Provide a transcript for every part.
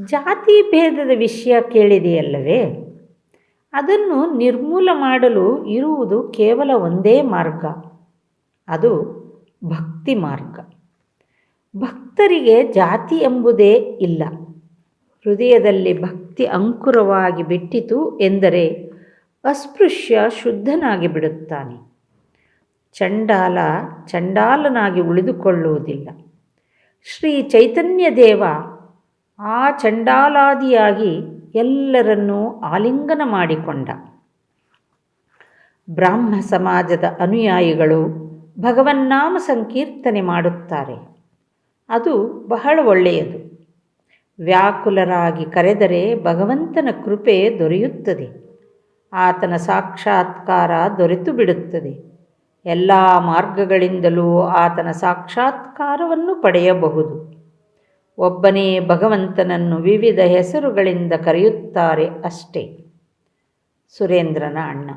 ಜಾತಿ ಭೇದದ ವಿಷಯ ಕೇಳಿದೆಯಲ್ಲವೇ? ಅದನ್ನು ನಿರ್ಮೂಲ ಮಾಡಲು ಇರುವುದು ಕೇವಲ ಒಂದೇ ಮಾರ್ಗ. ಅದು ಭಕ್ತಿ ಮಾರ್ಗ. ಭಕ್ತರಿಗೆ ಜಾತಿ ಎಂಬುದೇ ಇಲ್ಲ. ಹೃದಯದಲ್ಲಿ ಭಕ್ತಿ ಅಂಕುರವಾಗಿ ಬಿಟ್ಟಿತು ಎಂದರೆ ಅಸ್ಪೃಶ್ಯ ಶುದ್ಧನಾಗಿ ಬಿಡುತ್ತಾನೆ. ಚಂಡಾಲ ಚಂಡಾಲನಾಗಿ ಉಳಿದುಕೊಳ್ಳುವುದಿಲ್ಲ. ಶ್ರೀ ಚೈತನ್ಯ ದೇವ ಆ ಚಂಡಾಲಾದಿಯಾಗಿ ಎಲ್ಲರನ್ನೂ ಆಲಿಂಗನ ಮಾಡಿಕೊಂಡ. ಬ್ರಾಹ್ಮ ಸಮಾಜದ ಅನುಯಾಯಿಗಳು ಭಗವನ್ನಾಮ ಸಂಕೀರ್ತನೆ ಮಾಡುತ್ತಾರೆ. ಅದು ಬಹಳ ಒಳ್ಳೆಯದು. ವ್ಯಾಕುಲರಾಗಿ ಕರೆದರೆ ಭಗವಂತನ ಕೃಪೆ ದೊರೆಯುತ್ತದೆ. ಆತನ ಸಾಕ್ಷಾತ್ಕಾರ ದೊರೆತು ಬಿಡುತ್ತದೆ. ಎಲ್ಲ ಮಾರ್ಗಗಳಿಂದಲೂ ಆತನ ಸಾಕ್ಷಾತ್ಕಾರವನ್ನು ಪಡೆಯಬಹುದು. ಒಬ್ಬನೇ ಭಗವಂತನನ್ನು ವಿವಿಧ ಹೆಸರುಗಳಿಂದ ಕರೆಯುತ್ತಾರೆ ಅಷ್ಟೇ. ಸುರೇಂದ್ರನ ಅಣ್ಣ.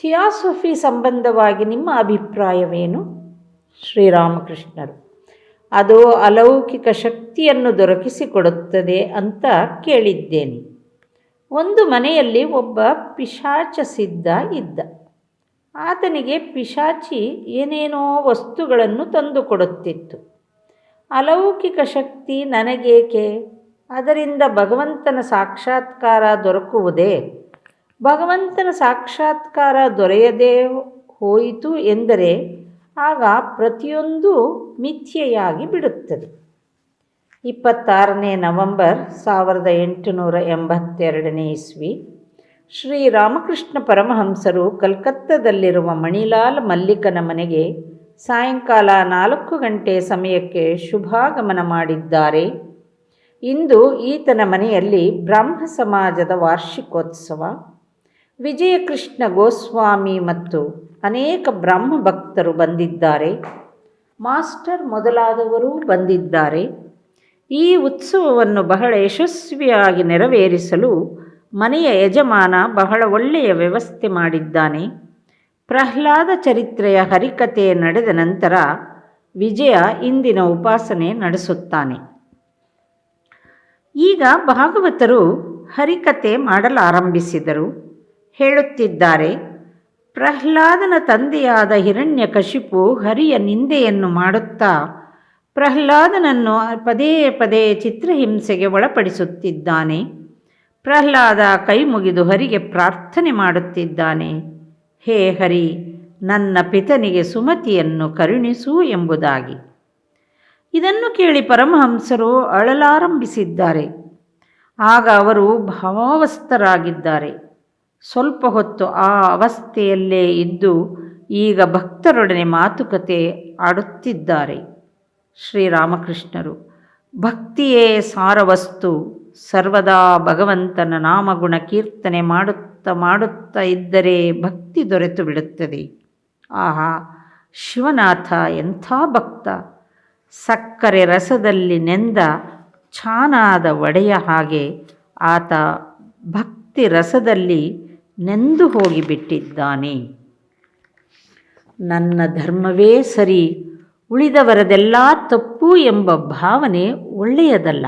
ಥಿಯಾಸಫಿ ಸಂಬಂಧವಾಗಿ ನಿಮ್ಮ ಅಭಿಪ್ರಾಯವೇನು? ಶ್ರೀರಾಮಕೃಷ್ಣರು. ಅದು ಅಲೌಕಿಕ ಶಕ್ತಿಯನ್ನು ದೊರಕಿಸಿಕೊಡುತ್ತದೆ ಅಂತ ಕೇಳಿದ್ದೇನೆ. ಒಂದು ಮನೆಯಲ್ಲಿ ಒಬ್ಬ ಪಿಶಾಚ ಸಿದ್ಧ ಇದ್ದ. ಆತನಿಗೆ ಪಿಶಾಚಿ ಏನೇನೋ ವಸ್ತುಗಳನ್ನು ತಂದುಕೊಡುತ್ತಿತ್ತು ಅಲೌಕಿಕ ಶಕ್ತಿ ನನಗೇಕೆ? ಅದರಿಂದ ಭಗವಂತನ ಸಾಕ್ಷಾತ್ಕಾರ ದೊರಕುವುದೇ? ಭಗವಂತನ ಸಾಕ್ಷಾತ್ಕಾರ ದೊರೆಯದೇ ಹೋಯಿತು ಎಂದರೆ ಆಗ ಪ್ರತಿಯೊಂದು ಮಿಥ್ಯೆಯಾಗಿ ಬಿಡುತ್ತದೆ. ಇಪ್ಪತ್ತಾರನೇ ನವೆಂಬರ್ ಸಾವಿರದ ಎಂಟುನೂರ ಎಂಬತ್ತೆರಡನೇ ಇಸ್ವಿ. ಶ್ರೀರಾಮಕೃಷ್ಣ ಪರಮಹಂಸರು ಕಲ್ಕತ್ತದಲ್ಲಿರುವ ಮಣಿಲಾಲ್ ಮಲ್ಲಿಕನ ಮನೆಗೆ ಸಾಯಂಕಾಲ ನಾಲ್ಕು ಗಂಟೆ ಸಮಯಕ್ಕೆ ಶುಭಾಗಮನ ಮಾಡಿದ್ದಾರೆ. ಇಂದು ಈತನ ಮನೆಯಲ್ಲಿ ಬ್ರಹ್ಮ ಸಮಾಜದ ವಾರ್ಷಿಕೋತ್ಸವ. ವಿಜಯಕೃಷ್ಣ ಗೋಸ್ವಾಮಿ ಮತ್ತು ಅನೇಕ ಬ್ರಹ್ಮ ಭಕ್ತರು ಬಂದಿದ್ದಾರೆ. ಮಾಸ್ಟರ್ ಮೊದಲಾದವರೂ ಬಂದಿದ್ದಾರೆ. ಈ ಉತ್ಸವವನ್ನು ಬಹಳ ಯಶಸ್ವಿಯಾಗಿ ನೆರವೇರಿಸಲು ಮನೆಯ ಯಜಮಾನ ಬಹಳ ಒಳ್ಳೆಯ ವ್ಯವಸ್ಥೆ ಮಾಡಿದ್ದಾನೆ. ಪ್ರಹ್ಲಾದ ಚರಿತ್ರೆಯ ಹರಿಕತೆ ನಡೆದ ನಂತರ ವಿಜಯ ಇಂದಿನ ಉಪಾಸನೆ ನಡೆಸುತ್ತಾನೆ. ಈಗ ಭಾಗವತರು ಹರಿಕತೆ ಮಾಡಲಾರಂಭಿಸಿದರು. ಹೇಳುತ್ತಿದ್ದಾರೆ, ಪ್ರಹ್ಲಾದನ ತಂದೆಯಾದ ಹಿರಣ್ಯ ಕಶಿಪು ಹರಿಯ ನಿಂದೆಯನ್ನು ಮಾಡುತ್ತಾ ಪ್ರಹ್ಲಾದನನ್ನು ಪದೇ ಪದೇ ಚಿತ್ರಹಿಂಸೆಗೆ ಒಳಪಡಿಸುತ್ತಿದ್ದಾನೆ. ಪ್ರಹ್ಲಾದ ಕೈ ಮುಗಿದು ಹರಿಗೆ ಪ್ರಾರ್ಥನೆ ಮಾಡುತ್ತಿದ್ದಾನೆ. ಹೇ ಹರಿ, ನನ್ನ ಪಿತನಿಗೆ ಸುಮತಿಯನ್ನು ಕರುಣಿಸು ಎಂಬುದಾಗಿ. ಇದನ್ನು ಕೇಳಿ ಪರಮಹಂಸರು ಅಳಲಾರಂಭಿಸಿದ್ದಾರೆ. ಆಗ ಅವರು ಭಾವಾವಸ್ಥರಾಗಿದ್ದಾರೆ. ಸ್ವಲ್ಪ ಹೊತ್ತು ಆ ಅವಸ್ಥೆಯಲ್ಲೇ ಇದ್ದು ಈಗ ಭಕ್ತರೊಡನೆ ಮಾತುಕತೆ ಆಡುತ್ತಿದ್ದಾರೆ. ಶ್ರೀರಾಮಕೃಷ್ಣರು, ಭಕ್ತಿಯೇ ಸಾರವಸ್ತು. ಸರ್ವದಾ ಭಗವಂತನ ನಾಮಗುಣ ಕೀರ್ತನೆ ಮಾಡುತ್ತಾ ಮಾಡುತ್ತಾ ಇದ್ದರೆ ಭಕ್ತಿ ದೊರೆತು ಬಿಡುತ್ತದೆ. ಆಹಾ, ಶಿವನಾಥ ಎಂಥ ಭಕ್ತ. ಸಕ್ಕರೆ ರಸದಲ್ಲಿ ನೆಂದ ಚಾನಾದ ಒಡೆಯ ಹಾಗೆ ಆತ ಭಕ್ತಿ ರಸದಲ್ಲಿ ನೆಂದು ಹೋಗಿಬಿಟ್ಟಿದ್ದಾನೆ ನನ್ನ ಧರ್ಮವೇ ಸರಿ, ಉಳಿದವರದೆಲ್ಲ ತಪ್ಪು ಎಂಬ ಭಾವನೆ ಒಳ್ಳೆಯದಲ್ಲ.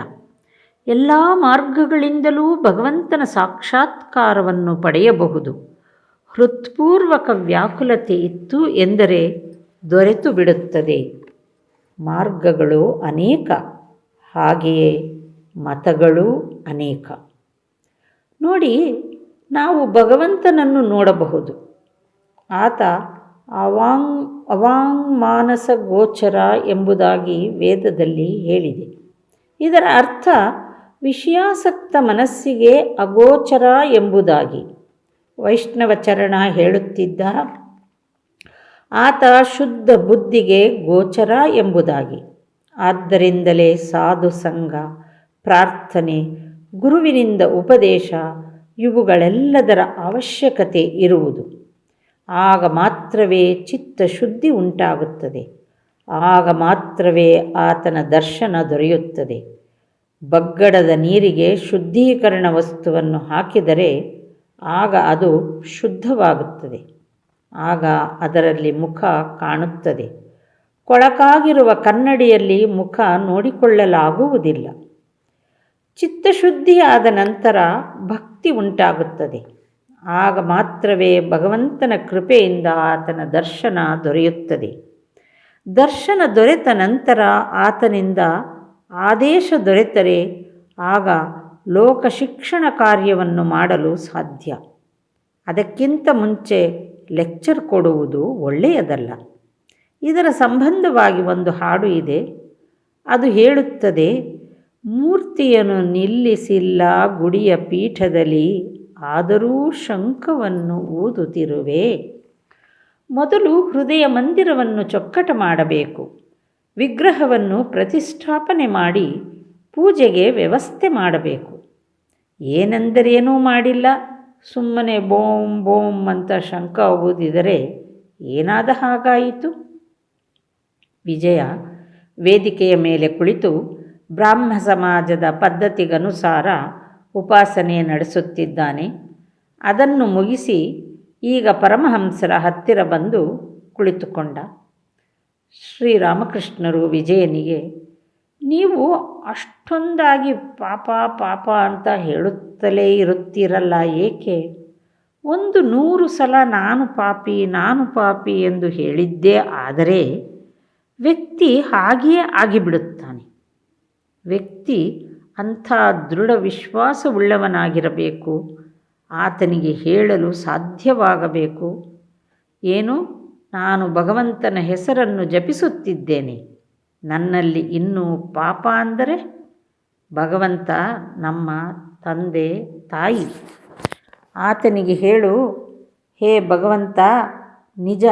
ಎಲ್ಲ ಮಾರ್ಗಗಳಿಂದಲೂ ಭಗವಂತನ ಸಾಕ್ಷಾತ್ಕಾರವನ್ನು ಪಡೆಯಬಹುದು. ಹೃತ್ಪೂರ್ವಕ ವ್ಯಾಕುಲತೆ ಇತ್ತು ಎಂದರೆ ದೊರೆತು ಬಿಡುತ್ತದೆ. ಮಾರ್ಗಗಳು ಅನೇಕ, ಹಾಗೆಯೇ ಮತಗಳೂ ಅನೇಕ. ನೋಡಿ, ನಾವು ಭಗವಂತನನ್ನು ನೋಡಬಹುದು. ಆತ ಅವಾಂಗ್ ಅವಾಂಗ್ ಮಾನಸ ಗೋಚರ ಎಂಬುದಾಗಿ ವೇದದಲ್ಲಿ ಹೇಳಿದೆ. ಇದರ ಅರ್ಥ ವಿಷಯಾಸಕ್ತ ಮನಸ್ಸಿಗೆ ಅಗೋಚರ ಎಂಬುದಾಗಿ ವೈಷ್ಣವ ಚರಣ ಹೇಳುತ್ತಿದ್ದ ಆತ ಶುದ್ಧ ಬುದ್ಧಿಗೆ ಗೋಚರ ಎಂಬುದಾಗಿ. ಆದ್ದರಿಂದಲೇ ಸಾಧು ಸಂಘ, ಪ್ರಾರ್ಥನೆ, ಗುರುವಿನಿಂದ ಉಪದೇಶ, ಇವುಗಳೆಲ್ಲದರ ಅವಶ್ಯಕತೆ ಇರುವುದು. ಆಗ ಮಾತ್ರವೇ ಚಿತ್ತ ಶುದ್ಧಿ ಉಂಟಾಗುತ್ತದೆ. ಆಗ ಮಾತ್ರವೇ ಆತನ ದರ್ಶನ ದೊರೆಯುತ್ತದೆ. ಬಗ್ಗಡದ ನೀರಿಗೆ ಶುದ್ಧೀಕರಣ ವಸ್ತುವನ್ನು ಹಾಕಿದರೆ ಆಗ ಅದು ಶುದ್ಧವಾಗುತ್ತದೆ. ಆಗ ಅದರಲ್ಲಿ ಮುಖ ಕಾಣುತ್ತದೆ. ಕೊಳಕಾಗಿರುವ ಕನ್ನಡಿಯಲ್ಲಿ ಮುಖ ನೋಡಿಕೊಳ್ಳಲಾಗುವುದಿಲ್ಲ. ಚಿತ್ತಶುದ್ಧಿಯಾದ ನಂತರ ಭಕ್ತಿ ಉಂಟಾಗುತ್ತದೆ. ಆಗ ಮಾತ್ರವೇ ಭಗವಂತನ ಕೃಪೆಯಿಂದ ಆತನ ದರ್ಶನ ದೊರೆಯುತ್ತದೆ. ದರ್ಶನ ದೊರೆತ ನಂತರ ಆತನಿಂದ ಆದೇಶ ದೊರೆತರೆ, ಆಗ ಲೋಕ ಶಿಕ್ಷಣ ಕಾರ್ಯವನ್ನು ಮಾಡಲು ಸಾಧ್ಯ. ಅದಕ್ಕಿಂತ ಮುಂಚೆ ಲೆಕ್ಚರ್ ಕೊಡುವುದು ಒಳ್ಳೆಯದಲ್ಲ. ಇದರ ಸಂಬಂಧವಾಗಿ ಒಂದು ಹಾಡು ಇದೆ. ಅದು ಹೇಳುತ್ತದೆ, ಮೂರ್ತಿಯನ್ನು ನಿಲ್ಲಿಸಿಲ್ಲ ಗುಡಿಯ ಪೀಠದಲ್ಲಿ, ಆದರೂ ಶಂಖವನ್ನು ಊದುತ್ತಿರುವೆ ಮೊದಲು ಹೃದಯ ಮಂದಿರವನ್ನು ಚೊಕ್ಕಟ ಮಾಡಬೇಕು. ವಿಗ್ರಹವನ್ನು ಪ್ರತಿಷ್ಠಾಪನೆ ಮಾಡಿ ಪೂಜೆಗೆ ವ್ಯವಸ್ಥೆ ಮಾಡಬೇಕು. ಏನೆಂದರೇನೂ ಮಾಡಿಲ್ಲ. ಸುಮ್ಮನೆ ಬೋಮ್ ಬೋಮ್ ಅಂತ ಶಂಕ ಓದಿದರೆ ಏನಾದ ಹಾಗಾಯಿತು? ವಿಜಯ ವೇದಿಕೆಯ ಮೇಲೆ ಕುಳಿತು ಬ್ರಾಹ್ಮ ಸಮಾಜದ ಪದ್ಧತಿಗನುಸಾರ ಉಪಾಸನೆ ನಡೆಸುತ್ತಿದ್ದಾನೆ. ಅದನ್ನು ಮುಗಿಸಿ ಈಗ ಪರಮಹಂಸರ ಹತ್ತಿರ ಬಂದು ಕುಳಿತುಕೊಂಡ. ಶ್ರೀರಾಮಕೃಷ್ಣರು ವಿಜಯನಿಗೆ, ನೀವು ಅಷ್ಟೊಂದಾಗಿ ಪಾಪ ಪಾಪ ಅಂತ ಹೇಳುತ್ತಲೇ ಇರುತ್ತೀರಲ್ಲ ಏಕೆ? ಒಂದು ನೂರು ಸಲ ನಾನು ಪಾಪಿ ನಾನು ಪಾಪಿ ಎಂದು ಹೇಳಿದ್ದೇ ಆದರೆ ವ್ಯಕ್ತಿ ಹಾಗೆಯೇ ಆಗಿಬಿಡುತ್ತಾನೆ. ವ್ಯಕ್ತಿ ಅಂಥ ದೃಢ ವಿಶ್ವಾಸವುಳ್ಳವನಾಗಿರಬೇಕು. ಆತನಿಗೆ ಹೇಳಲು ಸಾಧ್ಯವಾಗಬೇಕು. ಏನು? ನಾನು ಭಗವಂತನ ಹೆಸರನ್ನು ಜಪಿಸುತ್ತಿದ್ದೇನೆ. ನನ್ನಲ್ಲಿ ಇನ್ನೂ ಪಾಪ ಅಂದರೆ ಭಗವಂತ ನಮ್ಮ ತಂದೆ, ತಾಯಿ. ಆತನಿಗೆ ಹೇಳು, ಹೇ ಭಗವಂತ, ನಿಜ,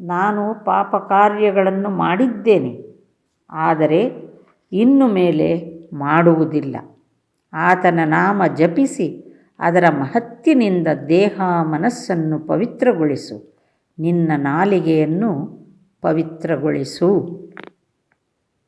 ನಾನು ಪಾಪ ಕಾರ್ಯಗಳನ್ನು ಮಾಡಿದ್ದೇನೆ. ಆದರೆ ಇನ್ನು ಮೇಲೆ ಮಾಡುವುದಿಲ್ಲ. ಆತನ ನಾಮ ಜಪಿಸಿ, ಅದರ ಮಹತ್ತಿನಿಂದ ದೇಹ ಮನಸ್ಸನ್ನು ಪವಿತ್ರಗೊಳಿಸು. ನಿನ್ನ ನಾಲಿಗೆಯನ್ನು ಪವಿತ್ರಗೊಳಿಸು.